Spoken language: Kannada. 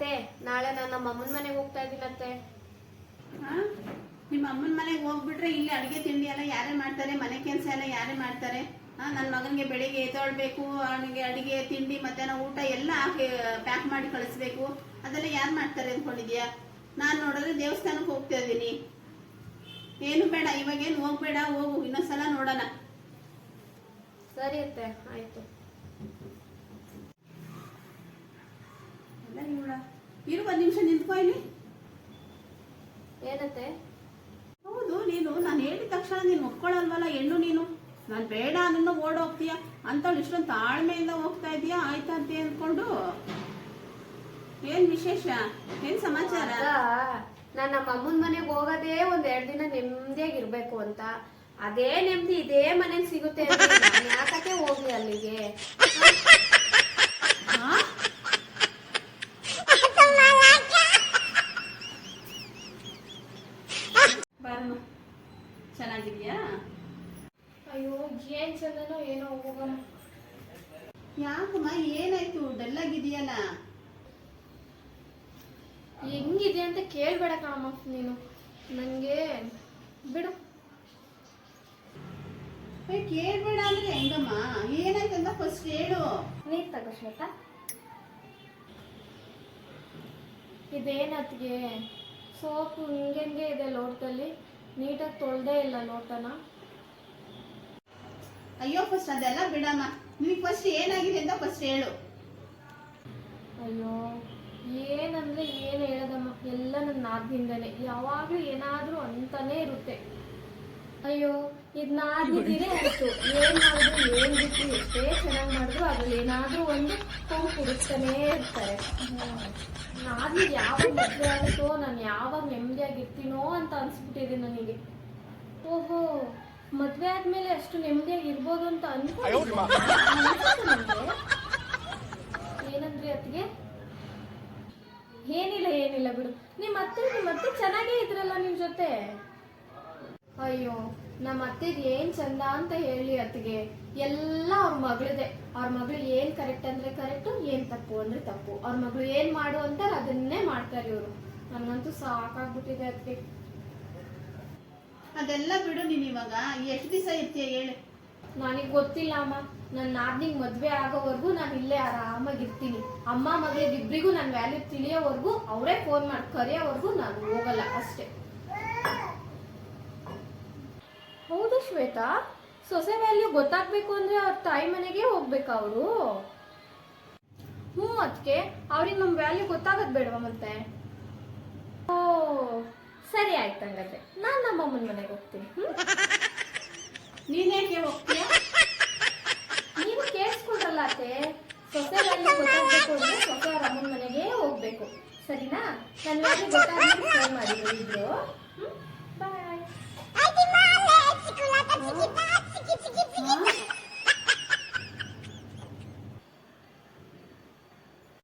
ಅತ್ತೆ ನಾಳೆ ನಾನು ನಮ್ಮ ಅಮ್ಮನ ಮನೆಗೆ ಹೋಗ್ತಾ ಇದ್ದೀನತ್ತೆ ಹಾ? ನಿಮ್ಮ ಅಮ್ಮನ ಮನೆಗೆ ಹೋಗ್ಬಿಟ್ರೆ ಇಲ್ಲಿ ಅಡುಗೆ ತಿಂಡಿ ಎಲ್ಲ ಯಾರೇ ಮಾಡ್ತಾರೆ ಮನೆ ಕೆಲಸ ಎಲ್ಲ ಯಾರೇ ಮಾಡ್ತಾರೆ? ಹಾ ನನ್ನ ಮಗನಿಗೆ ಬೆಳಿಗ್ಗೆ ಎದ್ದೊಳ್ಬೇಕು ಅವನಿಗೆ ಅಡಿಗೆ ತಿಂಡಿ ಮಧ್ಯಾಹ್ನ ಊಟ ಎಲ್ಲ ಹಾಕಿ ಪ್ಯಾಕ್ ಮಾಡಿ ಕಳಿಸ್ಬೇಕು. ಅದೆಲ್ಲ ಯಾರು ಮಾಡ್ತಾರೆ ಅಂದ್ಕೊಂಡಿದ್ಯಾ ನಾನು ನೋಡಿದ್ರೆ ದೇವಸ್ಥಾನಕ್ಕೆ ಹೋಗ್ತಾ ಇದ್ದೀನಿ. ಏನು ಬೇಡ ಇವಾಗೇನು ಹೋಗ್ಬೇಡ ಹೋಗು ಇನ್ನೊಂದ್ಸಲ ನೋಡೋಣ. ಸರಿ ಅತ್ತೆ ಆಯ್ತು. ಒಂದು ನಿಮಿಷ ನಿಂತ್ಕೊ ಇಲ್ಲಿ. ಏನತ್ತೆ ಹೌದು ನೀನು ನಾನು ಹೇಳಿದ ತಕ್ಷಣ ನೀನು ಒಪ್ಕೊಳ್ಳಲ್ವಲ್ಲ ಹೆಣ್ಣು ನೀನು? ನಾನು ಬೇಡ ಅದನ್ನು ಓಡೋಗ್ತೀಯ. ಅಂತವಳು ಇಷ್ಟೊಂದು ತಾಳ್ಮೆಯಿಂದ ಹೋಗ್ತಾ ಇದೀಯಾ? ಆಯ್ತಾ ಅಂತ ಅಂದ್ಕೊಂಡು ಏನ್ ವಿಶೇಷ? ಏನ್ ಸಮಾಚಾರ? ನಾನು ನಮ್ಮ ಅಮ್ಮನ ಮನೆಗೆ ಹೋಗೋದೇ ಒಂದ್ ಎರಡ್ ದಿನ ನೆಮ್ಮದಿಯಾಗಿ ಇರ್ಬೇಕು ಅಂತ. ಅದೇ ನೆಮ್ಮದಿ ಇದೇ ಮನೇಲಿ ಸಿಗುತ್ತೆ ಅಂತ. ಯಾಕಕ್ಕೆ ಹೋಗ್ಲಿ ಅಲ್ಲಿಗೆ? ಚೆನ್ನಾಗಿದ್ಯಾ? ಅಯ್ಯೋ ಏನ್ ಚಂದನೋ ಏನೋ ಹೋಗೋಣ. ಯಾಕಮ್ಮ ಏನಾಯ್ತು? ಡಲ್ ಆಗಿದೆಯಲ್ಲ ಹೆಂಗಿದೆ ಅಂತ ಕೇಳ್ಬೇಡ ಕಣಮ್ಮ ನೀನು. ನಂಗೆ ಬಿಡು. ಕೇಳ್ಬೇಡ ಅಂದ್ರೆ ಹೆಂಗಮ್ಮ? ಏನಾಯ್ತು ಅಂತ ಫಸ್ಟ್ ಹೇಳು. ನೀರ್ ತಗೋ ಶ್ವೇತಾ ಇದೇನತ್ಗೆ ಸೋಪು ಹಿಂಗೆ ಇದೆ ಲೋಟದಲ್ಲಿ. ನೀಟಾಗಿ ತೊಳ್ದೇ ಇಲ್ಲ ಲೋಟನ. ಅಯ್ಯೋ ಫಸ್ಟ್ ಅದೆಲ್ಲ ಬಿಡಮ್ಮ. ನಿನಗೆ ಫಸ್ಟ್ ಏನಾಗಿದೆ ಅಂತ ಫಸ್ಟ್ ಹೇಳು. ಅಯ್ಯೋ ಏನಂದ್ರೆ ಏನು ಹೇಳದಮ್ಮ. ಎಲ್ಲ ನನ್ನ ನಾದ್ನಿಂದನೇ. ಯಾವಾಗ್ಲೂ ಏನಾದ್ರೂ ಅಂತಾನೆ ಇರುತ್ತೆ. ಅಯ್ಯೋ ಇದ್ ನಾದಿದ್ದೀರಿ ಆಯ್ತು. ಏನ್ ಮಾಡಿದ್ರು ಏನ್ ಬಿಟ್ಟು ಎಷ್ಟೇ ಚೆನ್ನಾಗಿ ಮಾಡಿದ್ರು ಅದ್ರಲ್ಲಿ ಏನಾದ್ರೂ ಒಂದು ಹೋಗಿ ಕುಡಿಸ್ತಾನೇ ಇರ್ತಾರೆ ನಾನು ಯಾವಾಗ ಮದುವೆ ಆಗುತ್ತೋ ನಾನು ಯಾವಾಗ ನೆಮ್ಮದಿಯಾಗಿರ್ತೀನೋ ಅಂತ ಅನ್ಸ್ಬಿಟ್ಟಿದೆ ನನಗೆ. ಓಹೋ ಮದ್ವೆ ಆದ್ಮೇಲೆ ಅಷ್ಟು ನೆಮ್ಮದಿಯಾಗಿ ಇರ್ಬೋದು ಅಂತ ಅನ್ಕೊಂಡಿದ್ದೆ ಏನಂದ್ರಿ ಅತ್ತಿಗೆ? ಏನಿಲ್ಲ ಏನಿಲ್ಲ ಬಿಡು. ನಿಮ್ಮ ಅತ್ತೆ ನಿಮ್ಮ ಅತ್ತೆ ಚೆನ್ನಾಗೇ ಇದ್ರಲ್ಲ ನಿಮ್ ಜೊತೆ? ಅಯ್ಯೋ. ನಮ್ಮ ಅತ್ತೆದ್ ಏನ್ ಚಂದ ಅಂತ ಹೇಳಿ ಅತ್ತಿಗೆ ಎಲ್ಲ ಅವ್ರ ಮಗಳದೆ. ಅವ್ರ ಮಗಳು ಏನ್ ಕರೆಕ್ಟ್ ಅಂದ್ರೆ ಕರೆಕ್ಟ್ ಏನ್ ತಪ್ಪು ಅಂದ್ರೆ ತಪ್ಪು. ಅವ್ರ ಮಗಳು ಏನ್ ಮಾಡು ಅಂತಾರೆ ಅದನ್ನೇ ಮಾಡ್ತಾರೆ ಇವರು. ನನಗಂತೂ ಸಾಕಾಗ್ಬಿಟ್ಟಿದೆ ಅತ್ತಿಗೆ. ಅದೆಲ್ಲ ಬಿಡು ನೀನ್ ಇವಾಗ. ಎಷ್ಟು ದಿವಸ ಇರ್ತೀಯ ಹೇಳಿ. ನನಗೆ ಗೊತ್ತಿಲ್ಲ ಅಮ್ಮ. ನನ್ನ ನಾದ್ನಿಗ್ ಮದ್ವೆ ಆಗೋವರೆಗೂ ನಾನು ಇಲ್ಲೇ ಆರಾಮಾಗಿರ್ತೀನಿ ಅಮ್ಮ ಮಗಳಿಗೆ ಇಬ್ಬರಿಗೂ ನನ್ನ ವ್ಯಾಲ್ಯೂ ತಿಳಿಯೋವರೆಗೂ ಅವರೇ ಫೋನ್ ಮಾಡಿ ಕರೆಯೋವರೆಗೂ ನಾನು ಹೋಗಲ್ಲ ಅಷ್ಟೇ ಹೌದು ಶ್ವೇತಾ? ಸೊಸೆ ವ್ಯಾಲ್ಯೂ ಗೊತ್ತಾಗ್ಬೇಕು ಅಂದ್ರೆ ಅವ್ರ ತಾಯಿ ಮನೆಗೆ ಹೋಗ್ಬೇಕು ಅವರು. ಹ್ಞೂ ಅದಕ್ಕೆ ಅವ್ರಿಗೆ ನಮ್ಮ ವ್ಯಾಲ್ಯೂ ಗೊತ್ತಾಗೋದು ಬೇಡವಾ ಮತ್ತೆ? ಓ, ಸರಿ ಆಯ್ತು ಹಂಗಾದ್ರೆ. ನಾನು ನಮ್ಮ ಅಮ್ಮನ ಮನೆಗೆ ಹೋಗ್ತೀನಿ, ಹ್ಮ್? ನೀನೇಕೆ ಹೋಗ್ತೀಯ? ನೀವು ಕೇಳಿಸ್ಕೊಂಡ್ರಲ್ಲ ಅತ್ತೆ. ಸೊಸೆ ವ್ಯಾಲ್ಯೂ ಗೊತ್ತಾಗ್ಬೇಕು ಅಂದ್ರೆ ಸೊಸೆ ಅವ್ರ ಅಮ್ಮನ ಮನೆಗೆ ಹೋಗ್ಬೇಕು. ಸರಿನಾ? ನನ್ನ ವ್ಯಾಲ್ಯೂ ಮಾಡಿದ್ರು ಇದ್ರು ಬಾಯ್. Aku nak 喳